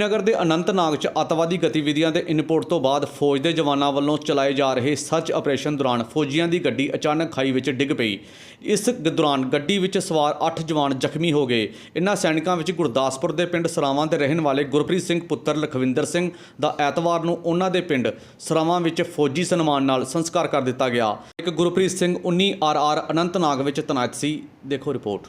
ਨਗਰ ਦੇ ਅਨੰਤਨਾਗ 'ਚ ਅੱਤਵਾਦੀ ਗਤੀਵਿਧੀਆਂ ਦੇ ਇਨਪੁਟ ਤੋਂ ਬਾਅਦ ਫੌਜ ਦੇ ਜਵਾਨਾਂ ਵੱਲੋਂ ਚਲਾਏ ਜਾ ਰਹੇ ਸਰਚ ਆਪਰੇਸ਼ਨ ਦੌਰਾਨ ਫੌਜੀਆਂ ਦੀ ਗੱਡੀ ਅਚਾਨਕ ਖਾਈ ਵਿੱਚ ਡਿੱਗ ਪਈ। ਇਸ ਦੌਰਾਨ ਗੱਡੀ ਵਿੱਚ ਸਵਾਰ 8 ਜਵਾਨ ਜ਼ਖਮੀ ਹੋ ਗਏ। ਇਨ੍ਹਾਂ ਸੈਨਿਕਾਂ ਵਿੱਚ ਗੁਰਦਾਸਪੁਰ ਦੇ ਪਿੰਡ ਸਰਾਵਾਂ ਦੇ ਰਹਿਣ ਵਾਲੇ ਗੁਰਪ੍ਰੀਤ ਸਿੰਘ ਪੁੱਤਰ ਲਖਵਿੰਦਰ ਸਿੰਘ ਦਾ ਐਤਵਾਰ ਨੂੰ ਉਹਨਾਂ ਦੇ ਪਿੰਡ ਸਰਾਵਾਂ ਵਿੱਚ ਫੌਜੀ ਸਨਮਾਨ ਨਾਲ ਸੰਸਕਾਰ ਕਰ ਦਿੱਤਾ ਗਿਆ। ਇੱਕ ਗੁਰਪ੍ਰੀਤ ਸਿੰਘ 19 ਆਰ ਆਰ ਅਨੰਤਨਾਗ ਵਿੱਚ ਤੈਨਾਤ ਸੀ। ਦੇਖੋ ਰਿਪੋਰਟ।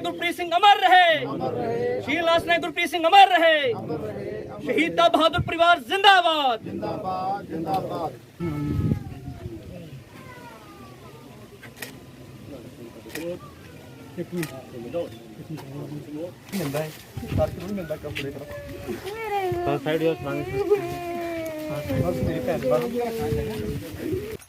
अमर सिंह, अमर रहे। शीला नायक गुरप्रीत सिंह, अमर रहे। शहीदा बहादुर परिवार जिंदाबाद जिंदाबाद जिंदाबाद। ਸ਼ਹੀਦ ਲਾਸ ਨਾਇਕ ਗੁਰਪ੍ਰੀਤ ਸਿੰਘ ਅਮਰ ਰਹੇ ਸ਼ਹੀਦ ਦਾ। ਬਹਾਦਰ ਪਰਿਵਾਰ ਜ਼ਿੰਦਾਬਾਦ ਜਿੰਦਾਬਾਦ ਜਿੰਦਾਬਾਦ ਮੇਰਾ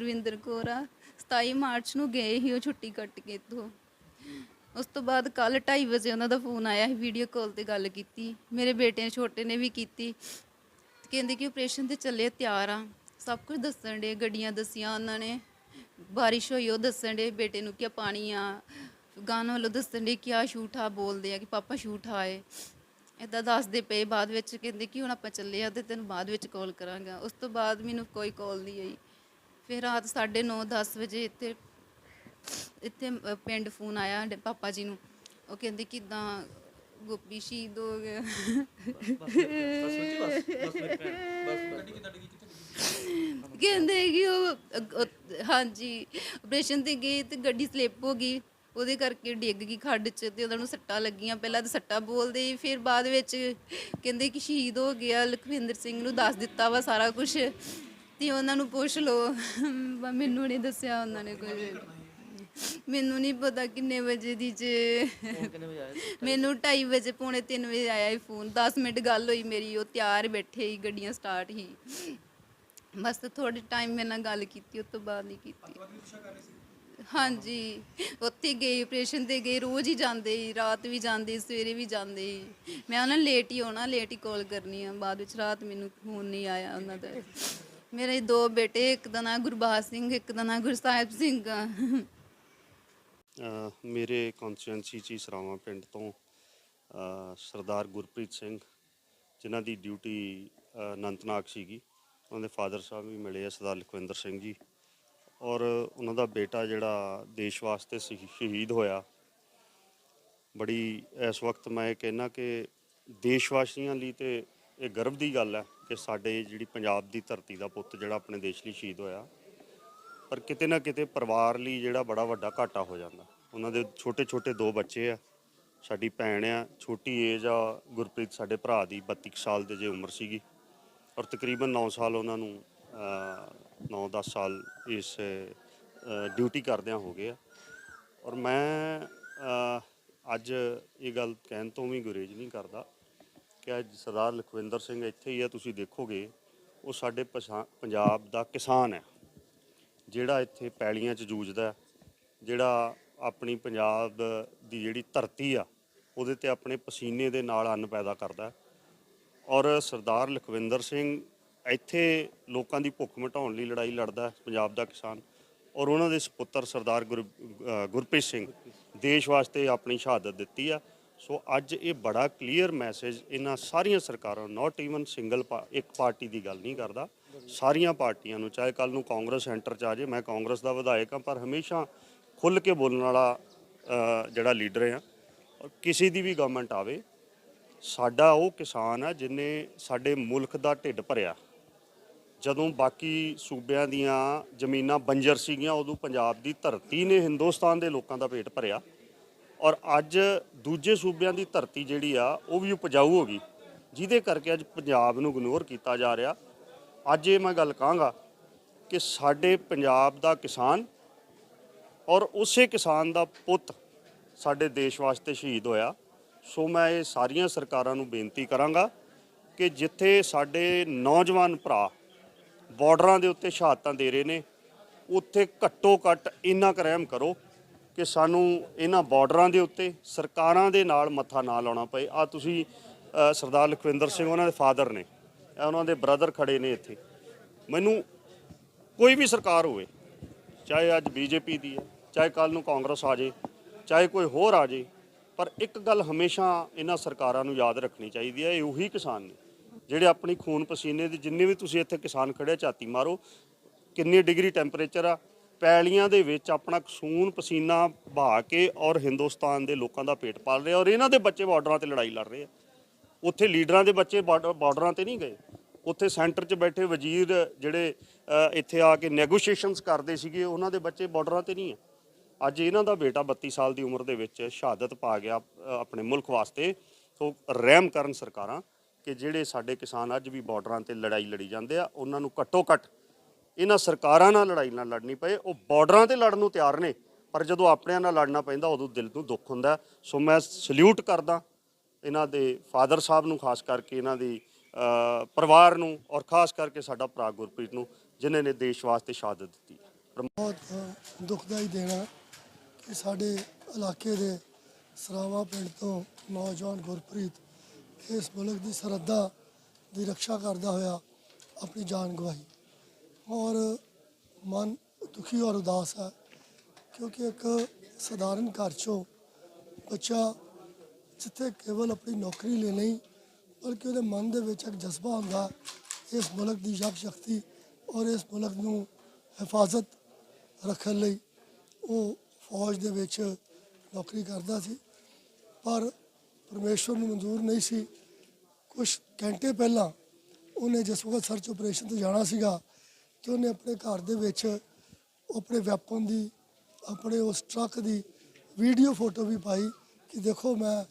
ਗੁਰਵਿੰਦਰ ਕੌਰ ਆ 27 ਮਾਰਚ ਨੂੰ ਗਏ ਸੀ ਉਹ ਛੁੱਟੀ ਕੱਟ ਕੇ ਇੱਥੋਂ। ਉਸ ਤੋਂ ਬਾਅਦ ਕੱਲ 2:30 ਵਜੇ ਉਹਨਾਂ ਦਾ ਫੋਨ ਆਇਆ ਸੀ ਵੀਡੀਓ ਕਾਲ ਤੇ ਗੱਲ ਕੀਤੀ। ਮੇਰੇ ਬੇਟੇ ਨੇ, ਛੋਟੇ ਨੇ ਵੀ ਕੀਤੀ। ਕਹਿੰਦੇ ਕਿ ਆਪਰੇਸ਼ਨ ਤੇ ਚੱਲੇ, ਤਿਆਰ ਆ। ਸਭ ਕੁਝ ਦੱਸਣ ਦੇ ਗੱਡੀਆਂ ਦਸੀਆਂ ਉਹਨਾਂ ਨੇ। ਬਾਰਿਸ਼ ਹੋਈ, ਉਹ ਦੱਸਣ ਦੇ ਬੇਟੇ ਨੂੰ ਕਿ ਪਾਣੀ ਆ। ਗਾਣਾ ਵੱਲੋਂ ਦੱਸਣ ਦੇ ਕਿ ਆ ਸ਼ੂਟ ਬੋਲਦੇ ਆ ਕਿ ਪਾਪਾ ਸ਼ੂਟ ਆਏ ਇਦਾਂ ਦੱਸਦੇ ਪਏ ਬਾਅਦ ਵਿੱਚ, ਕਹਿੰਦੇ ਕਿ ਹੁਣ ਆਪਾਂ ਚੱਲੇ ਆ ਤੇ ਤੈਨੂੰ ਬਾਅਦ ਵਿੱਚ ਕਾਲ ਕਰਾਂਗਾ। ਉਸ ਤੋਂ ਬਾਅਦ ਮੈਨੂੰ ਕੋਈ ਕਾਲ ਨਹੀਂ ਆਈ। ਫਿਰ ਰਾਤ 9:30 10 ਵਜੇ ਇੱਥੇ ਇੱਥੇ ਅ, ਪਿੰਡ ਫੋਨ ਆਇਆ ਸਾਡੇ ਪਾਪਾ ਜੀ ਨੂੰ। ਉਹ ਕਹਿੰਦੇ ਕਿਦਾਂ ਗੋਪੀ ਸ਼ਹੀਦ ਹੋ ਗਿਆ ਕਹਿੰਦੇ ਕਿ ਉਹ ਅ- ਅ- ਹਾਂਜੀ ਆਪਰੇਸ਼ਨ ਤੇ ਗਏ ਤੇ ਗੱਡੀ ਸਲਿੱਪ ਹੋ ਗਈ। ਉਹਦੇ ਕਰਕੇ ਡਿੱਗ ਗਈ ਖੱਡ 'ਚ ਤੇ ਉਹਨਾਂ ਨੂੰ ਸੱਟਾਂ ਲੱਗੀਆਂ। ਪਹਿਲਾਂ ਤਾਂ ਸੱਟਾਂ ਬੋਲਦੇ ਸੀ, ਫਿਰ ਬਾਅਦ ਵਿੱਚ ਕਹਿੰਦੇ ਕਿ ਸ਼ਹੀਦ ਹੋ ਗਿਆ। ਲਖਵਿੰਦਰ ਸਿੰਘ ਨੂੰ ਦੱਸ ਦਿੱਤਾ ਵਾ ਸਾਰਾ ਕੁਝ ਤੇ ਉਹਨਾਂ ਨੂੰ ਪੁੱਛ ਲਓ। ਬ- ਮੈਨੂੰ ਨਹੀਂ ਦੱਸਿਆ ਉਹਨਾਂ ਨੇ ਕੁਝ ਮੈਨੂੰ ਨਹੀਂ ਪਤਾ ਕਿੰਨੇ ਵਜੇ ਦੀ ਜੇ। ਮੈਨੂੰ 2:30 ਵਜੇ ਪੌਣੇ 3 ਵਜੇ ਆਇਆ ਹੀ ਫੋਨ। 10 ਮਿੰਟ ਗੱਲ ਹੋਈ ਮੇਰੀ ਉਹ ਤਿਆਰ ਬੈਠੇ ਹੀ ਗੱਡੀਆਂ ਸਟਾਰਟ ਹੀ ਬਸ ਥੋੜੇ ਟਾਈਮ ਮੇਰੇ ਨਾਲ ਗੱਲ ਕੀਤੀ ਉਸ ਤੋਂ ਬਾਅਦ ਨਹੀਂ ਕੀਤੀ। ਹਾਂਜੀ। ਉੱਥੇ ਗਏ ਆਪਰੇਸ਼ਨ ਤੇ ਗਏ ਰੋਜ਼ ਹੀ ਜਾਂਦੇ ਸੀ ਰਾਤ ਵੀ ਜਾਂਦੇ ਸੀ, ਸਵੇਰੇ ਵੀ ਜਾਂਦੇ ਸੀ। ਮੈਂ ਉਹਨਾਂ ਲੇਟ ਹੀ ਆਉਣਾ ਲੇਟ ਹੀ ਕਾਲ ਕਰਨੀ ਆ। ਬਾਅਦ ਵਿੱਚ ਰਾਤ ਮੈਨੂੰ ਫੋਨ ਨਹੀਂ ਆਇਆ ਉਹਨਾਂ ਦਾ। ਮੇਰੇ ਦੋ ਬੇਟੇ ਇੱਕ ਦਾ ਨਾਂ ਗੁਰਬਾਜ ਸਿੰਘ ਇੱਕ ਦਾ ਨਾਂ ਗੁਰਸਾਹਿਬ ਸਿੰਘ ਆ। ਅ, ਮੇਰੇ ਕੌਂਸਟੀਟੈਂਸੀ ਚ ਹੀ ਸਰਾਵਾਂ ਪਿੰਡ ਤੋਂ ਅ, ਸਰਦਾਰ ਗੁਰਪ੍ਰੀਤ ਸਿੰਘ ਜਿਨ੍ਹਾਂ ਦੀ ਡਿਊਟੀ ਅ, ਅਨੰਤਨਾਗ ਸੀਗੀ। ਉਹਨਾਂ ਦੇ ਫਾਦਰ ਸਾਹਿਬ ਵੀ ਮਿਲੇ ਆ ਸਰਦਾਰ ਲਖਵਿੰਦਰ ਸਿੰਘ ਜੀ। ਔਰ ਉਹਨਾਂ ਦਾ ਬੇਟਾ ਜਿਹੜਾ ਦੇਸ਼ ਵਾਸਤੇ ਸ਼ਹੀ- ਸ਼ਹੀਦ ਹੋਇਆ। ਬੜੀ ਇਸ ਵਕਤ ਮੈਂ ਇਹ ਕਹਿਣਾ ਕਿ ਦੇਸ਼ ਵਾਸੀਆਂ ਲਈ ਤੇ ਇਹ ਗਰਵ ਦੀ ਗੱਲ ਹੈ ਕਿ ਸਾਡੇ ਜਿਹੜੀ ਪੰਜਾਬ ਦੀ ਧਰਤੀ ਦਾ ਪੁੱਤ ਜਿਹੜਾ ਆਪਣੇ ਦੇਸ਼ ਲਈ ਸ਼ਹੀਦ ਹੋਇਆ, ਪਰ ਕਿਤੇ ਨਾ ਕਿਤੇ ਪਰਿਵਾਰ ਲਈ ਜਿਹੜਾ ਬੜਾ ਵੱਡਾ ਘਾਟਾ ਹੋ ਜਾਂਦਾ। ਉਹਨਾਂ ਦੇ ਛੋਟੇ ਛੋਟੇ ਦੋ ਬੱਚੇ ਆ, ਸਾਡੀ ਭੈਣ ਆ, ਛੋਟੀ ਏਜ ਆ, ਗੁਰਪ੍ਰੀਤ ਸਾਡੇ ਭਰਾ ਦੀ 32 ਕੁ ਸਾਲ ਦੇ ਜੇ ਉਮਰ ਸੀਗੀ ਔਰ ਤਕਰੀਬਨ 9 ਸਾਲ ਉਹਨਾਂ ਨੂੰ 9-10 ਸਾਲ ਇਸ ਡਿਊਟੀ ਕਰਦਿਆਂ ਹੋ ਗਏ ਆ। ਔਰ ਮੈਂ ਅੱਜ ਇਹ ਗੱਲ ਕਹਿਣ ਤੋਂ ਵੀ ਗੁਰੇਜ ਨਹੀਂ ਕਰਦਾ। ਕਿ ਸਰਦਾਰ ਲਖਵਿੰਦਰ ਸਿੰਘ ਇੱਥੇ ਹੀ ਆ, ਤੁਸੀਂ ਦੇਖੋਗੇ, ਉਹ ਸਾਡੇ ਪਛਾ- ਪੰਜਾਬ ਦਾ ਕਿਸਾਨ ਹੈ, ਜਿਹੜਾ ਇੱਥੇ ਪੈਲੀਆਂ 'ਚ ਜੂਝਦਾ ਜਿਹੜਾ ਆਪਣੀ ਪੰਜਾਬ ਦੀ ਜਿਹੜੀ ਧਰਤੀ ਆ, ਉਹਦੇ ਤੇ ਆਪਣੇ ਪਸੀਨੇ ਦੇ ਨਾਲ ਅੰਨ ਪੈਦਾ ਕਰਦਾ ਔਰ ਸਰਦਾਰ ਲਖਵਿੰਦਰ ਸਿੰਘ ਇੱਥੇ ਲੋਕਾਂ ਦੀ ਭੁੱਖ ਮਿਟਾਉਣ ਲਈ ਲੜਾਈ ਲੜਦਾ ਪੰਜਾਬ ਦਾ ਕਿਸਾਨ। ਔਰ ਉਹਨਾਂ ਦੇ ਸੁਪੁੱਤਰ ਸਰਦਾਰ ਗੁਰ ਗੁਰਪ੍ਰੀਤ ਸਿੰਘ, ਦੇਸ਼ ਵਾਸਤੇ ਆਪਣੀ ਸ਼ਹਾਦਤ ਦਿੱਤੀ ਆ। ਸੋ ਅੱਜ ਇਹ ਬੜਾ ਕਲੀਅਰ ਮੈਸੇਜ ਇਹਨਾਂ ਸਾਰੀਆਂ ਸਰਕਾਰਾਂ ਨਾਟ ਈਵਨ ਸਿੰਗਲ ਇੱਕ ਪਾਰਟੀ ਦੀ ਗੱਲ ਨਹੀਂ ਕਰਦਾ। ਸਾਰੀਆਂ ਪਾਰਟੀਆਂ ਨੂੰ, ਚਾਹੇ ਕੱਲ ਨੂੰ ਕਾਂਗਰਸ ਸੈਂਟਰ ਚ ਆ ਜੇ ਮੈਂ ਕਾਂਗਰਸ ਦਾ ਵਿਧਾਇਕ ਹਾਂ, ਪਰ ਹਮੇਸ਼ਾ ਖੁੱਲ ਕੇ ਬੋਲਣ ਵਾਲਾ ਜਿਹੜਾ ਲੀਡਰ ਆ ਔਰ ਕਿਸੇ ਦੀ ਵੀ ਗਵਰਨਮੈਂਟ ਆਵੇ, ਸਾਡਾ ਉਹ ਕਿਸਾਨ ਆ ਜਿਨੇ ਸਾਡੇ ਮੁਲਕ ਦਾ ਢਿੱਡ ਭਰਿਆ। ਜਦੋਂ ਬਾਕੀ ਸੂਬਿਆਂ ਦੀਆਂ ਜ਼ਮੀਨਾਂ ਬੰਜਰ ਸੀਗੀਆਂ, ਉਦੋਂ ਪੰਜਾਬ ਦੀ ਧਰਤੀ ਨੇ ਹਿੰਦੁਸਤਾਨ ਦੇ ਲੋਕਾਂ ਦਾ ਪੇਟ ਭਰਿਆ। ਔਰ ਅੱਜ ਦੂਜੇ ਸੂਬਿਆਂ ਦੀ ਧਰਤੀ ਜਿਹੜੀ ਆ, ਉਹ ਵੀ ਉਪਜਾਊ ਹੋ ਗਈ, ਜਿਹਦੇ ਕਰਕੇ ਅੱਜ ਪੰਜਾਬ ਨੂੰ ਇਗਨੋਰ ਕੀਤਾ ਜਾ ਰਿਹਾ। ਅੱਜ ਇਹ ਮੈਂ ਗੱਲ ਕਹਾਂਗਾ ਕਿ ਸਾਡੇ ਪੰਜਾਬ ਦਾ ਕਿਸਾਨ ਔਰ ਉਸੇ ਕਿਸਾਨ ਦਾ ਪੁੱਤ ਸਾਡੇ ਦੇਸ਼ ਵਾਸਤੇ ਸ਼ਹੀਦ ਹੋਇਆ। ਸੋ ਮੈਂ ਇਹ ਸਾਰੀਆਂ ਸਰਕਾਰਾਂ ਨੂੰ ਬੇਨਤੀ ਕਰਾਂਗਾ ਕਿ ਜਿੱਥੇ ਸਾਡੇ ਨੌਜਵਾਨ ਭਰਾ ਬਾਰਡਰਾਂ ਦੇ ਉੱਤੇ ਸ਼ਹਾਦਤਾਂ ਦੇ ਰਹੇ ਨੇ, ਉੱਥੇ ਘੱਟੋ ਘੱਟ ਇੰਨਾ ਕੁ ਕਰੋ ਕਿ ਸਾਨੂੰ ਇਹਨਾਂ ਬਾਰਡਰਾਂ ਦੇ ਉੱਤੇ ਸਰਕਾਰਾਂ ਦੇ ਨਾਲ ਮੱਥਾ ਨਾ ਲਾਉਣਾ ਪਏ। ਆ ਤੁਸੀਂ ਸਰਦਾਰ ਲਖਵਿੰਦਰ ਸਿੰਘ ਉਹਨਾਂ ਦੇ ਫਾਦਰ ਨੇ ਉਹਨਾਂ ਦੇ ਬ੍ਰਦਰ ਖੜੇ ਨੇ ਇੱਥੇ। ਮੈਨੂੰ ਕੋਈ ਵੀ ਸਰਕਾਰ ਹੋਵੇ, ਚਾਹੇ ਅੱਜ ਬੀਜੇਪੀ ਦੀ ਹੈ, ਚਾਹੇ ਕੱਲ ਨੂੰ ਕਾਂਗਰਸ ਆ ਜੇ, ਚਾਹੇ ਕੋਈ ਹੋਰ ਆ ਜੇ, ਪਰ ਇੱਕ ਗੱਲ ਹਮੇਸ਼ਾ ਇਹਨਾਂ ਸਰਕਾਰਾਂ ਨੂੰ ਯਾਦ ਰੱਖਣੀ ਚਾਹੀਦੀ ਹੈ, ਇਹ ਉਹੀ ਕਿਸਾਨ ਨੇ, ਜਿਹੜੇ ਆਪਣੀ ਖੂਨ ਪਸੀਨੇ ਦੇ ਜਿੰਨੇ ਵੀ ਤੁਸੀਂ ਇੱਥੇ ਕਿਸਾਨ ਖੜੇ ਝਾਤੀ ਮਾਰੋ, ਕਿੰਨੀ ਡਿਗਰੀ ਟੈਂਪਰੇਚਰ ਆ ਪੈਲੀਆਂ ਦੇ ਵਿੱਚ ਆਪਣਾ ਕਸੂਨ ਪਸੀਨਾ ਬਹਾ ਕੇ ਔਰ ਹਿੰਦੁਸਤਾਨ ਦੇ ਲੋਕਾਂ ਦਾ ਪੇਟ ਪਾਲ ਰਹੇ ਔਰ ਇਹਨਾਂ ਦੇ ਬੱਚੇ ਬਾਰਡਰਾਂ ਤੇ ਲੜਾਈ ਲੜ ਰਹੇ ਆ। ਉੱਥੇ ਲੀਡਰਾਂ ਦੇ ਬੱਚੇ ਬਾਰਡਰ- ਬਾਰਡਰਾਂ ਤੇ ਨਹੀਂ ਗਏ। ਉੱਥੇ ਸੈਂਟਰ 'ਚ ਬੈਠੇ ਵਜ਼ੀਰ ਜਿਹੜੇ ਇੱਥੇ ਆ ਕੇ ਨੈਗੋਸ਼ੀਏਸ਼ਨਸ ਕਰਦੇ ਸੀਗੇ, ਉਹਨਾਂ ਦੇ ਬੱਚੇ ਬਾਰਡਰਾਂ ਤੇ ਨਹੀਂ ਆ। ਅੱਜ ਇਹਨਾਂ ਦਾ ਬੇਟਾ 32 ਸਾਲ ਦੀ ਉਮਰ ਦੇ ਵਿੱਚ ਸ਼ਹਾਦਤ ਪਾ ਗਿਆ ਆਪਣੇ ਮੁਲਕ ਵਾਸਤੇ। ਸੋ ਰਹਿਮ ਕਰਨ ਸਰਕਾਰਾਂ ਕਿ ਜਿਹੜੇ ਸਾਡੇ ਕਿਸਾਨ ਅੱਜ ਵੀ ਬਾਰਡਰਾਂ ਤੇ ਲੜਾਈ ਲੜੀ ਜਾਂਦੇ ਆ, ਉਹਨਾਂ ਨੂੰ ਘੱਟੋ ਘੱਟ ਇਹਨਾਂ ਸਰਕਾਰਾਂ ਨਾਲ ਲੜਾਈ ਨਾਲ ਲੜਨੀ ਪਏ, ਉਹ ਬਾਰਡਰਾਂ ਤੇ ਲੜਨ ਨੂੰ ਤਿਆਰ ਨੇ, ਪਰ ਜਦੋਂ ਆਪਣਿਆਂ ਨਾਲ ਲੜਨਾ ਪੈਂਦਾ, ਉਦੋਂ ਦਿਲ ਨੂੰ ਦੁੱਖ ਹੁੰਦਾ। ਸੋ ਮੈਂ ਸਲੂਟ ਕਰਦਾ ਇਹਨਾਂ ਦੇ ਫਾਦਰ ਸਾਹਿਬ ਨੂੰ, ਖਾਸ ਕਰਕੇ ਇਹਨਾਂ ਦੀ ਪਰਿਵਾਰ ਨੂੰ ਔਰ ਖਾਸ ਕਰਕੇ ਸਾਡਾ ਭਰਾ ਗੁਰਪ੍ਰੀਤ ਨੂੰ, ਜਿਨ੍ਹਾਂ ਨੇ ਦੇਸ਼ ਵਾਸਤੇ ਸ਼ਹਾਦਤ ਦਿੱਤੀ। ਬਹੁਤ ਦੁਖਦਾਈ ਦੇਣਾ ਕਿ ਸਾਡੇ ਇਲਾਕੇ ਦੇ ਸਰਾਵਾ ਪਿੰਡ ਤੋਂ ਨੌਜਵਾਨ ਗੁਰਪ੍ਰੀਤ ਇਸ ਮੁਲਕ ਦੀ ਸਰਹੱਦਾਂ ਦੀ ਰੱਖਿਆ ਕਰਦਾ ਹੋਇਆ ਆਪਣੀ ਜਾਨ ਗਵਾਈ। ਔਰ ਮਨ ਦੁਖੀ ਔਰ ਉਦਾਸ ਹੈ, ਕਿਉਂਕਿ ਇੱਕ ਸਧਾਰਨ ਘਰ ਚੋਂ ਬੱਚਾ ਜਿੱਥੇ ਕੇਵਲ ਆਪਣੀ ਨੌਕਰੀ ਲਈ ਨਹੀਂ, ਬਲਕਿ ਉਹਦੇ ਮਨ ਦੇ ਵਿੱਚ ਇੱਕ ਜਜ਼ਬਾ ਹੁੰਦਾ, ਇਸ ਮੁਲਕ ਦੀ ਯਕ ਸ਼ਕਤੀ ਔਰ ਇਸ ਮੁਲਕ ਨੂੰ ਹਿਫਾਜ਼ਤ ਰੱਖਣ ਲਈ ਉਹ ਫੌਜ ਦੇ ਵਿੱਚ ਨੌਕਰੀ ਕਰਦਾ ਸੀ। ਪਰ ਪਰਮੇਸ਼ਵਰ ਨੂੰ ਮਨਜ਼ੂਰ ਨਹੀਂ ਸੀ। ਕੁਝ ਘੰਟੇ ਪਹਿਲਾਂ ਉਹਨੇ ਜਿਸ ਵਕਤ ਸਰਚ ਆਪਰੇਸ਼ਨ ਤੇ ਜਾਣਾ ਸੀਗਾ। ਕਿ ਉਹਨੇ ਆਪਣੇ ਘਰ ਦੇ ਵਿੱਚ ਆਪਣੇ ਵੈਪਨ ਦੀ, ਆਪਣੇ ਉਸ ਟਰੱਕ ਦੀ ਵੀਡੀਓ ਫੋਟੋ ਵੀ ਪਾਈ ਕਿ ਦੇਖੋ ਮੈਂ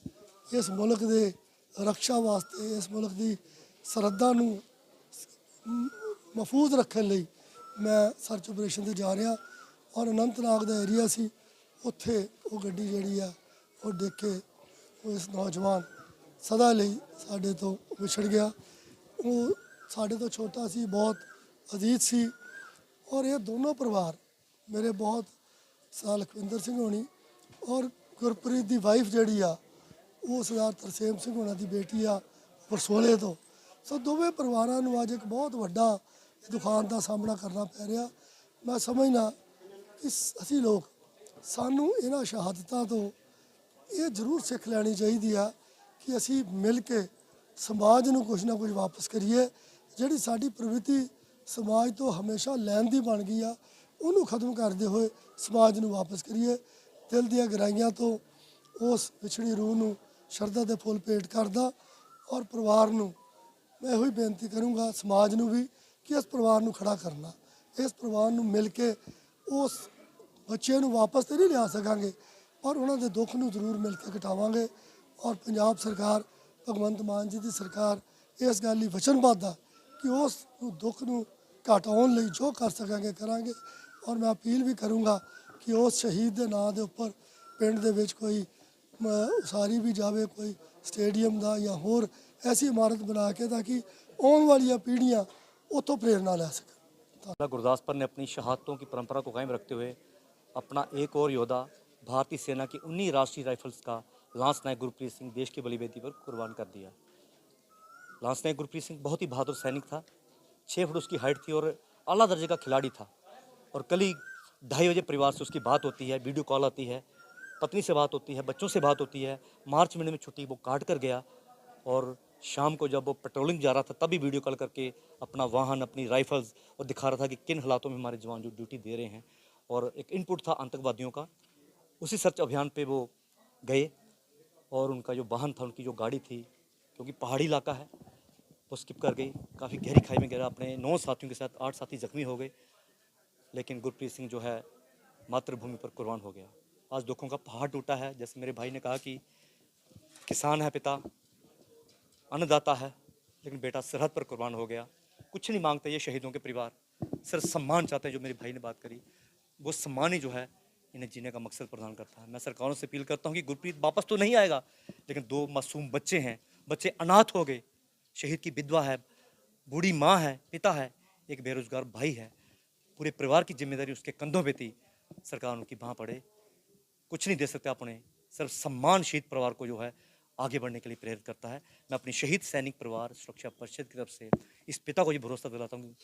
ਇਸ ਮੁਲਕ ਦੇ ਰੱਖਿਆ ਵਾਸਤੇ, ਇਸ ਮੁਲਕ ਦੀ ਸਰਹੱਦਾਂ ਨੂੰ ਮਹਫੂਜ਼ ਰੱਖਣ ਲਈ ਮੈਂ ਸਰਚ ਆਪਰੇਸ਼ਨ ਤੇ ਜਾ ਰਿਹਾ ਔਰ ਅਨੰਤਨਾਗ ਦਾ ਏਰੀਆ ਸੀ, ਉੱਥੇ ਉਹ ਗੱਡੀ ਜਿਹੜੀ ਆ, ਉਹ ਦੇਖ ਕੇ ਉਹ ਇਸ ਨੌਜਵਾਨ ਸਦਾ ਲਈ ਸਾਡੇ ਤੋਂ ਵਿਛੜ ਗਿਆ। ਉਹ ਸਾਡੇ ਤੋਂ ਛੋਟਾ ਸੀ, ਬਹੁਤ ਅਜੀਤ ਸੀ ਔਰ ਇਹ ਦੋਨੋਂ ਪਰਿਵਾਰ ਮੇਰੇ ਬਹੁਤ ਸਾਲ ਲਖਵਿੰਦਰ ਸਿੰਘ ਹੋਣੀ ਔਰ ਗੁਰਪ੍ਰੀਤ ਦੀ ਵਾਈਫ ਜਿਹੜੀ ਆ, ਉਹ ਸਰਦਾਰ ਤਰਸੇਮ ਸਿੰਘ ਹੋਣਾ ਦੀ ਬੇਟੀ ਆ ਵਰਸੋਲੇ ਤੋਂ। ਸੋ ਦੋਵੇਂ ਪਰਿਵਾਰਾਂ ਨੂੰ ਅੱਜ ਇੱਕ ਬਹੁਤ ਵੱਡਾ ਦੁਖਾਂਤ ਦਾ ਸਾਹਮਣਾ ਕਰਨਾ ਪੈ ਰਿਹਾ। ਮੈਂ ਸਮਝਦਾ ਕਿ ਅਸੀਂ ਲੋਕ ਸਾਨੂੰ ਇਹਨਾਂ ਸ਼ਹਾਦਤਾਂ ਤੋਂ ਇਹ ਜ਼ਰੂਰ ਸਿੱਖ ਲੈਣੀ ਚਾਹੀਦੀ ਆ ਕਿ ਅਸੀਂ ਮਿਲ ਕੇ ਸਮਾਜ ਨੂੰ ਕੁਝ ਨਾ ਕੁਝ ਵਾਪਸ ਕਰੀਏ। ਜਿਹੜੀ ਸਾਡੀ ਪ੍ਰਵਿਰਤੀ ਸਮਾਜ ਤੋਂ ਹਮੇਸ਼ਾ ਲੈਣ ਦੀ ਬਣ ਗਈ ਆ, ਉਹਨੂੰ ਖਤਮ ਕਰਦੇ ਹੋਏ ਸਮਾਜ ਨੂੰ ਵਾਪਸ ਕਰੀਏ। ਦਿਲ ਦੀਆਂ ਗਹਿਰਾਈਆਂ ਤੋਂ ਉਸ ਵਿਛੜੀ ਰੂਹ ਨੂੰ ਸ਼ਰਧਾ ਦੇ ਫੁੱਲ ਭੇਟ ਕਰਦਾ ਔਰ ਪਰਿਵਾਰ ਨੂੰ ਮੈਂ ਇਹੋ ਹੀ ਬੇਨਤੀ ਕਰੂੰਗਾ, ਸਮਾਜ ਨੂੰ ਵੀ, ਕਿ ਇਸ ਪਰਿਵਾਰ ਨੂੰ ਖੜਾ ਕਰਨਾ। ਇਸ ਪਰਿਵਾਰ ਨੂੰ ਮਿਲ ਕੇ ਉਸ ਬੱਚੇ ਨੂੰ ਵਾਪਸ ਤੇ ਨਹੀਂ ਲਿਆ ਸਕਾਂਗੇ, ਪਰ ਉਹਨਾਂ ਦੇ ਦੁੱਖ ਨੂੰ ਜ਼ਰੂਰ ਮਿਲ ਕੇ ਘਟਾਵਾਂਗੇ। ਔਰ ਪੰਜਾਬ ਸਰਕਾਰ, ਭਗਵੰਤ ਮਾਨ ਜੀ ਦੀ ਸਰਕਾਰ ਇਸ ਗੱਲ ਲਈ ਵਚਨਬੱਧ ਆ ਕਿ ਉਸ ਨੂੰ ਦੁੱਖ ਨੂੰ ਘਟਾਉਣ ਲਈ ਜੋ ਕਰ ਸਕਾਂਗੇ ਕਰਾਂਗੇ ਔਰ ਮੈਂ ਅਪੀਲ ਵੀ ਕਰੂੰਗਾ ਕਿ ਉਸ ਸ਼ਹੀਦ ਦੇ ਨਾਂ ਦੇ ਉੱਪਰ ਪਿੰਡ ਦੇ ਵਿੱਚ ਕੋਈ ਮ- ਉਸਾਰੀ ਵੀ ਜਾਵੇ ਕੋਈ ਸਟੇਡੀਅਮ ਦਾ ਜਾਂ ਹੋਰ ਐਸੀ ਇਮਾਰਤ ਬਣਾ ਕੇ ਤਾਂ ਕਿ ਆਉਣ ਵਾਲੀਆਂ ਪੀੜ੍ਹੀਆਂ ਉੱਥੋਂ ਪ੍ਰੇਰਨਾ ਲੈ ਸਕਣ जिला गुरदासपुर ने अपनी शहादतों की परंपरा को कायम रखते हुए अपना एक और योद्धा भारतीय सेना की उन्हीं राष्ट्रीय राइफल्स का लांस नायक गुरप्रीत सिंह देश की बलिवेदी पर कुर्बान कर दिया लांस नायक गुरप्रीत सिंह बहुत ही बहादुर सैनिक था छः फुट उसकी हाइट थी और अला दर्जे का खिलाड़ी था। और कल ही ढाई बजे परिवार से उसकी बात होती है, वीडियो कॉल आती है, पत्नी से बात होती है, बच्चों से बात होती है। मार्च महीने में छुट्टी वो काट कर गया और शाम को जब वो पेट्रोलिंग जा रहा था, तभी वीडियो कॉल करके अपना वाहन, अपनी राइफल्स और दिखा रहा था कि किन हालातों में हमारे जवान जो ड्यूटी दे रहे हैं। और एक इनपुट था आतंकवादियों का। उसी सर्च अभियान पे वो गए और उनका जो वाहन था, उनकी जो गाड़ी थी, क्योंकि पहाड़ी इलाका है वो स्किप कर गई। काफ़ी गहरी खाई में गिरा अपने नौ साथियों के साथ। आठ साथी जख्मी हो गए। लेकिन गुरप्रीत सिंह जो है, मातृभूमि पर कुर्बान हो गया। आज दुखों का पहाड़ टूटा है। जैसे मेरे भाई ने कहा कि किसान है पिता, अन्नदाता है, लेकिन बेटा सरहद पर कुर्बान हो गया। कुछ नहीं मांगते ये शहीदों के परिवार। सिर्फ़ सम्मान चाहते हैं जो मेरे भाई ने बात करी। वो सम्मान ही जो है, इन्हें जीने का मकसद प्रदान करता है। मैं सरकारों से अपील करता हूँ कि गुरप्रीत वापस तो नहीं आएगा, लेकिन दो मासूम बच्चे हैं। बच्चे अनाथ हो गए। शहीद की विधवा है, बूढ़ी माँ है, पिता है, एक बेरोजगार भाई है। पूरे परिवार की ज़िम्मेदारी उसके कंधों पे थी। सरकार उनकी बाँ पड़े। कुछ नहीं दे सकते अपने। सिर्फ़ सम्मान शहीद परिवार को जो है आगे बढ़ने के लिए प्रेरित करता है। मैं अपनी शहीद सैनिक परिवार, सुरक्षा परिषद की तरफ़ से इस पिता को ये भरोसा दिलाता हूँ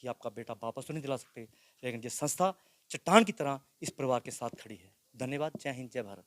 कि आपका बेटा वापस तो नहीं दिला सकते, लेकिन ये संस्था चट्टान की तरह इस परिवार के साथ खड़ी है। धन्यवाद। जय हिंद, जय भारत।